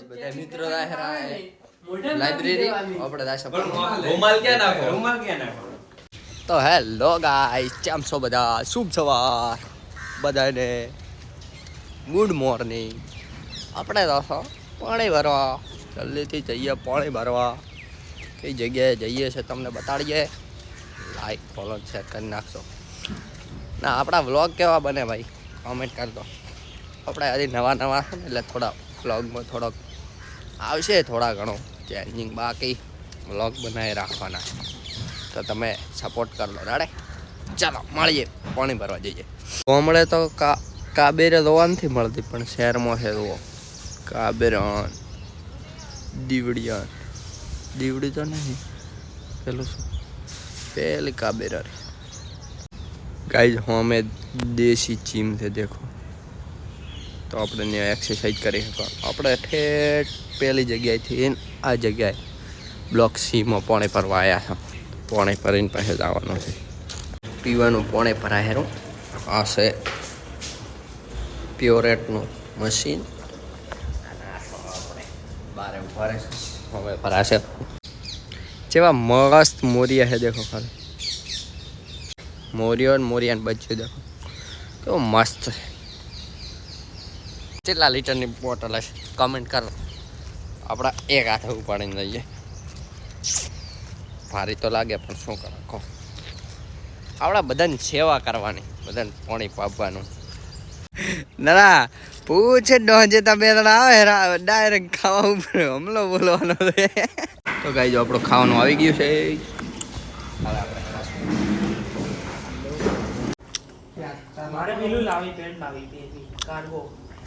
Guys બધા મિત્રો રાહે library આપણે દાશા રૂમાલ ક્યાં નાખો? રૂમાલ ક્યાં નાખો? તો હેલો ગાઈસ કેમ છો બધા? શુભ સવાર. બધાને ગુડ મોર્નિંગ. આપણે તો છો પાણી ભરવા. જલ્દીથી જઈએ પાણી ભરવા. કઈ જગ્યાએ જઈએ છે તમને બતાડીએ? લાઈક ફોલો શેર કરી નાખશો. ના આપણા વ્લોગ કેવા બને ભાઈ? કોમેન્ટ કરજો આપણે હજી નવા નવા છે ને એટલે થોડા વ્લોગમાં થોડોક આવશે થોડા ઘણો. ચેન્જિંગ બાકી. બ્લોગ બનાવી રાખવાના. તો તમે સપોર્ટ કરો રાડે ચાલો, મળીએ. પાણી ભરવા જઈએ. ગામડે તો કા, કાબેરે રોવા નથી મળતી, પણ શહેરમાં છે રોવો કાબેરણ દીવડિયાન. દીવડી તો નહીં. પેલું શું? પેલી કાબેરા ગાઈઝ હોમે દેશી ચીમ છે, દેખો. તો આપણે ત્યાં એક્સરસાઇઝ કરી શકો આપણે ઠેઠ પહેલી જગ્યાએથી આ જગ્યાએ બ્લોક સીમાં પોણે ભરવા આવ્યા છે. પોણે ભરીને પાસે જવાનું છે. પીવાનું પોણે ભરાય હેરું આ છે પ્યોરેટનું મશીન બારે ભરે છે. ભરાશે. જેવા મસ્ત મોરિયા છે દેખો ખાલી. મોરિયો મોરિયાને બચ્યું દેખો. કેવો મસ્ત છે. કેટલા લીટરની બોટલ હશે? કમેન્ટ કરો. આપણા એક હાથે ઉપાડીને જઈએ. ભારી તો લાગે, પણ શું કરો? આપણા બધાની સેવા કરવાની, બધાને પાણી પાપવાનું ના પૂછે ડોંજે તમે આવે ડાયરેક્ટ ખાવા ઉપર હમલો બોલવાનો તો ગાઈ જો આપણું ખાવાનું આવી ગયું છે. મારે પેલું લાવી, પેન્ટ લાવી હતી કાર્ગો.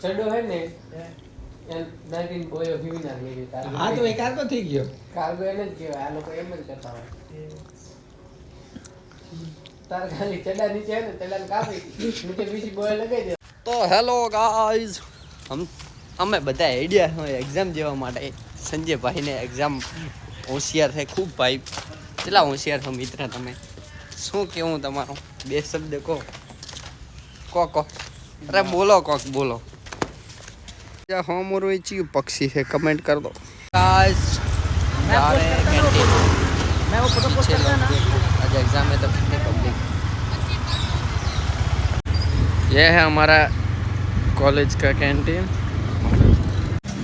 ચડો હે ને? એમ બોયો હિવી. હા તો તો થઈ ગયો. કાર્ગો એને જ કહેવાય આ લોકો એમ જ કરતા હોય. તાર ખાલી ચડા નીચે ને ચડાને કાપી નીચે બીજી બોય લગાવી દે. તો હેલો ગાઈઝ હમ અમે બધા આઈડિયા હોય એક્ઝામ જેવા માટે. સંજયભાઈને એક્ઝામ હોશિયાર છે ખૂબ ભાઈ. કેટલા હોશિયાર છો મિત્ર તમે? શું કેવું તમારો? બે શબ્દ કહો. કો કો. અરે બોલો કોક બોલો. હોમોરો એ ચિયું પક્ષી છે કમેન્ટ કર દો गाइस जा रहे हैं कैंटीन मैं वो फोटो पोस्ट करता ना आज एग्जाम है तो कितनी पब्लिक ये है हमारा कॉलेज का कैंटीन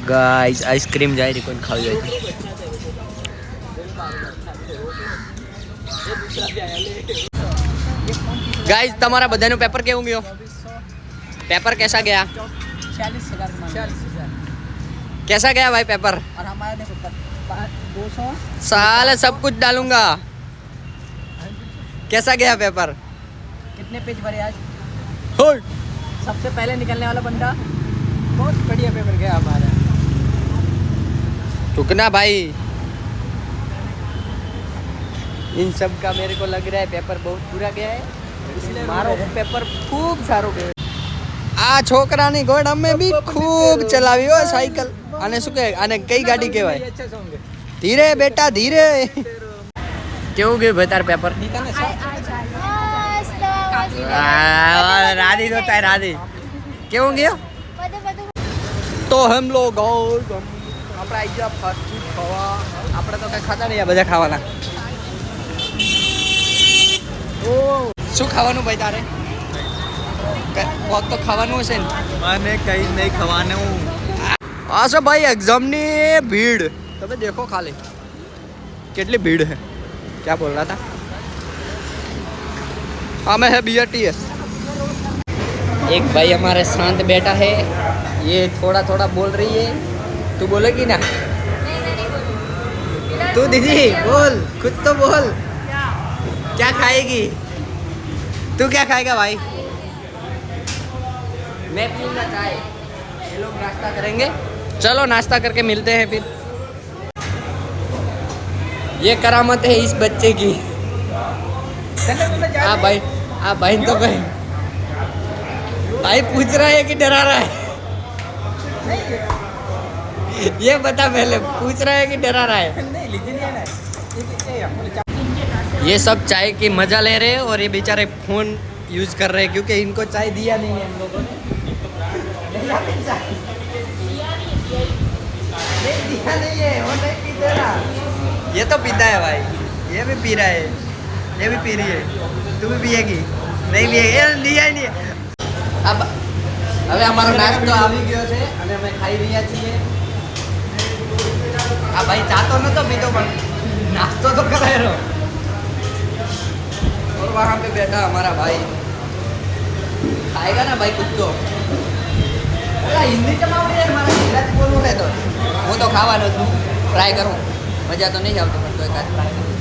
गाइस आइसक्रीम जा रही कोई खाई जाए गाइस તમારા બધાનું પેપર કેવું ગયો પેપર कैसा गया चालीस हज़ार चालीस हज़ार। कैसा गया भाई पेपर? और हमारा देखो दो सौ। साल सब कुछ डालूँगा। कैसा गया पेपर? कितने पेज भरे आज? सबसे पहले निकलने वाला बंदा। बहुत बढ़िया पेपर गया हमारा। रुकना भाई। इन सब का मेरे को लग रहा है पेपर बहुत पूरा गया है। इसलिए मारो पेपर खूब सारो गए આ છોકરાની ગોડ અમે બી ખૂબ ચલાવી હો સાયકલ. અને શું કહે? અને કઈ ગાડી કહેવાય? ધીરે બેટા ધીરે. કેવું ગયું ભાઈ તાર પેપર રાધી તો તાર રાધી. કેવું ગયો? તો હમ લોગ આપણે આવી ગયા ફાસ્ટ ફૂડ ખાવા. આપણે તો કઈ ખાતા નહીં બધા ખાવાના. શું ખાવાનું ભાઈ તારે? કોક તો ખાવાનું હશે ને મને કઈ નહીં ખવાનું આ છે ભાઈ એક્ઝામની ભીડ તમે દેખો ખાલી કેટલી ભીડ है क्या बोल रहा था हाँ मैं है बी टी एस एक भाई हमारे शांत बैठा है ये थोड़ा थोड़ा बोल रही है तू बोलेगी ना तू दीदी बोल खुद तो बोल क्या खाएगी तू क्या खाएगा भाई मैं पीऊँगा चाय ये लोग नाश्ता करेंगे। चलो नाश्ता करके मिलते हैं फिर। ये करामत है इस बच्चे की। हाँ भाई हाँ भाई तो भाई। भाई पूछ रहा है कि डरा रहा है? ये बता पहले पूछ रहा है कि डरा रहा है? ये सब चाय की मज़ा ले रहे हैं और ये बेचारे फ़ोन यूज कर रहे हैं क्योंकि इनको चाय दिया नहीं है हम लोगों ने नहीं आती चाय। नहीं दिया नहीं है वो नहीं पीते ना ये तो पीता है भाई ये भी पी रहा है ये भी पी रही है तू भी पिएगी નહીં પીએ એ દિયા નહીં अब હવે અમારો નાસ્તો આવી ગયો છે અને અમે ખાઈ રહ્યા છીએ આ ભાઈ ચા તો નતો પીતો પણ નાસ્તો તો કરાયેલો और वहाँ पे बैठा हमारा भाई खाएगा ना भाई कुछ तो ઓલા હિન્દી ચમાવડી યાર મારા ગુજરાતી બોલવું રહે તો હું તો ખાવાનો છું ટ્રાય કરું મજા તો નહીં આવતી પણ તો એકાદ ટ્રાય કરું